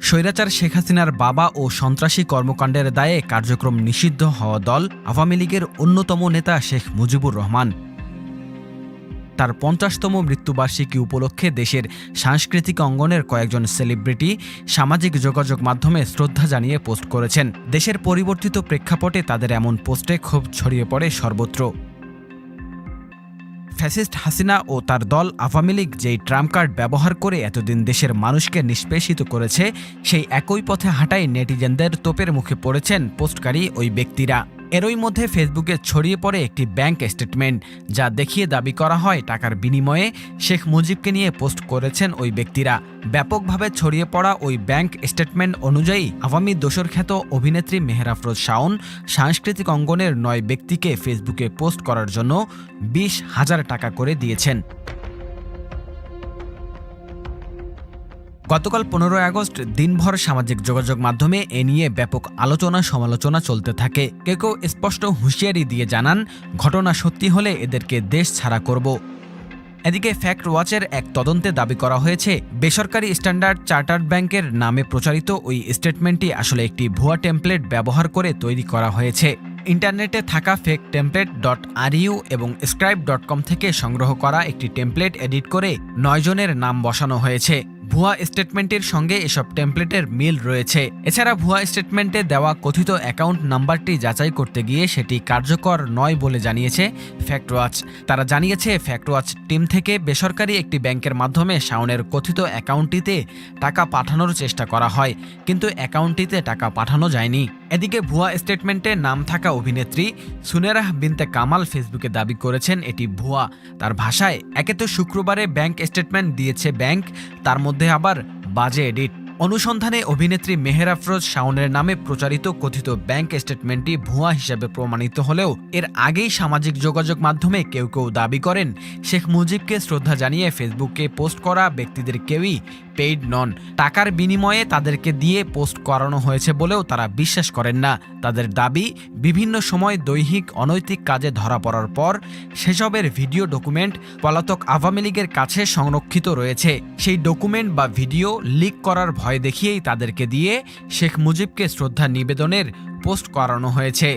স্বৈরাচার শেখ হাসিনার বাবা ও সন্ত্রাসী কর্মকাণ্ডের দায়ে কার্যক্রম নিষিদ্ধ হওয়া দল আওয়ামী লীগের অন্যতম নেতা শেখ মুজিবুর রহমান। তার পঞ্চাশতম মৃত্যুবার্ষিকী উপলক্ষে দেশের সাংস্কৃতিক অঙ্গনের কয়েকজন সেলিব্রিটি সামাজিক যোগাযোগ মাধ্যমে শ্রদ্ধা জানিয়ে পোস্ট করেছেন। দেশের পরিবর্তিত প্রেক্ষাপটে তাদের এমন পোস্টে ক্ষোভ ছড়িয়ে পড়ে সর্বত্র। ফ্যাসিস্ট হাসিনা ও তার দল আওয়ামী লীগ যেই ট্রাম্প কার্ড ব্যবহার করে এতদিন দেশের মানুষকে নিষ্পেষিত করেছে, সেই একই পথে হাঁটাই নেটিজেনদের তোপের মুখে পড়েছেন পোস্টকারী ওই ব্যক্তিরা। এরই মধ্যে ফেসবুকে ছড়িয়ে পড়ে একটি ব্যাংক স্টেটমেন্ট, যা দেখিয়ে দাবি করা হয় টাকার বিনিময়ে শেখ মুজিবকে নিয়ে পোস্ট করেছেন ওই ব্যক্তিরা। ব্যাপকভাবে ছড়িয়ে পড়া ওই ব্যাংক স্টেটমেন্ট অনুযায়ী আওয়ামী দোসরখ্যাত অভিনেত্রী মেহরাফরোজ শাওন সাংস্কৃতিক অঙ্গনের নয় ব্যক্তিকে ফেসবুকে পোস্ট করার জন্য বিশ হাজার টাকা করে দিয়েছেন। গতকাল পনেরোই আগস্ট দিনভর সামাজিক যোগাযোগ মাধ্যমে এ নিয়ে ব্যাপক আলোচনা সমালোচনা চলতে থাকে। কেউ কেউ স্পষ্ট হুঁশিয়ারি দিয়ে জানান, ঘটনা সত্যি হলে এদেরকে দেশ ছাড়া করব। এদিকে ফ্যাক্ট ওয়াচের এক তদন্তে দাবি করা হয়েছে, বেসরকারি স্ট্যান্ডার্ড চার্টার্ড ব্যাংকের নামে প্রচারিত ওই স্টেটমেন্টটি আসলে একটি ভুয়া টেমপ্লেট ব্যবহার করে তৈরি করা হয়েছে। ইন্টারনেটে থাকা ফেক টেমপ্লেট ডট আরইউ এবং স্ক্রাইব ডট কম থেকে সংগ্রহ করা একটি টেমপ্লেট এডিট করে নয়জনের নাম বসানো হয়েছে। ভুয়া স্টেটমেন্টের সঙ্গে এসব টেমপ্লেটের মিল রয়েছে। এছাড়া ভুয়া স্টেটমেন্টে দেওয়া কথিত অ্যাকাউন্ট নাম্বারটি যাচাই করতে গিয়ে সেটি কার্যকর নয় বলে জানিয়েছে ফ্যাক্টওয়াচ তারা জানিয়েছে ফ্যাক্টওয়াচ টিম থেকে বেসরকারি একটি ব্যাংকের মাধ্যমে শাওনের কথিত অ্যাকাউন্টটিতে টাকা পাঠানোর চেষ্টা করা হয়, কিন্তু অ্যাকাউন্টটিতে টাকা পাঠানো যায়নি। এদিকে ভুয়া স্টেটমেন্টে নাম থাকা অভিনেত্রী সুনেরাহ বিনতে কামাল ফেসবুকে দাবি করেছেন, এটি ভুয়া। তার ভাষায়, একে তো শুক্রবারে ব্যাংক স্টেটমেন্ট দিয়েছে ব্যাংক তার মধ্যে আবার বাজে এডিট। অনুসন্ধানে অভিনেত্রী মেহের ফরোজ শাওনের নামে প্রচারিত কথিত ব্যাংক স্টেটমেন্টটি ভুয়া হিসেবে প্রমাণিত হলেও এর আগেই সামাজিক যোগাযোগ মাধ্যমে কেউ কেউ দাবি করেন, শেখ মুজিবকে শ্রদ্ধা জানিয়ে ফেসবুকে পোস্ট করা ব্যক্তিদের কেউই পেইড নন টাকার বিনিময়ে তাদেরকে দিয়ে পোস্ট করানো হয়েছে বলেও তারা বিশ্বাস করেন না। তাদের দাবি, বিভিন্ন সময় দৈহিক অনৈতিক কাজে ধরা পড়ার পর সেসবের ভিডিও ডকুমেন্ট পলাতক আওয়ামী লীগের কাছে সংরক্ষিত রয়েছে। সেই ডকুমেন্ট বা ভিডিও লিক করার ভয় দেখিয়েই তাদেরকে দিয়ে শেখ মুজিবকে শ্রদ্ধা নিবেদনের পোস্ট করানো হয়েছে।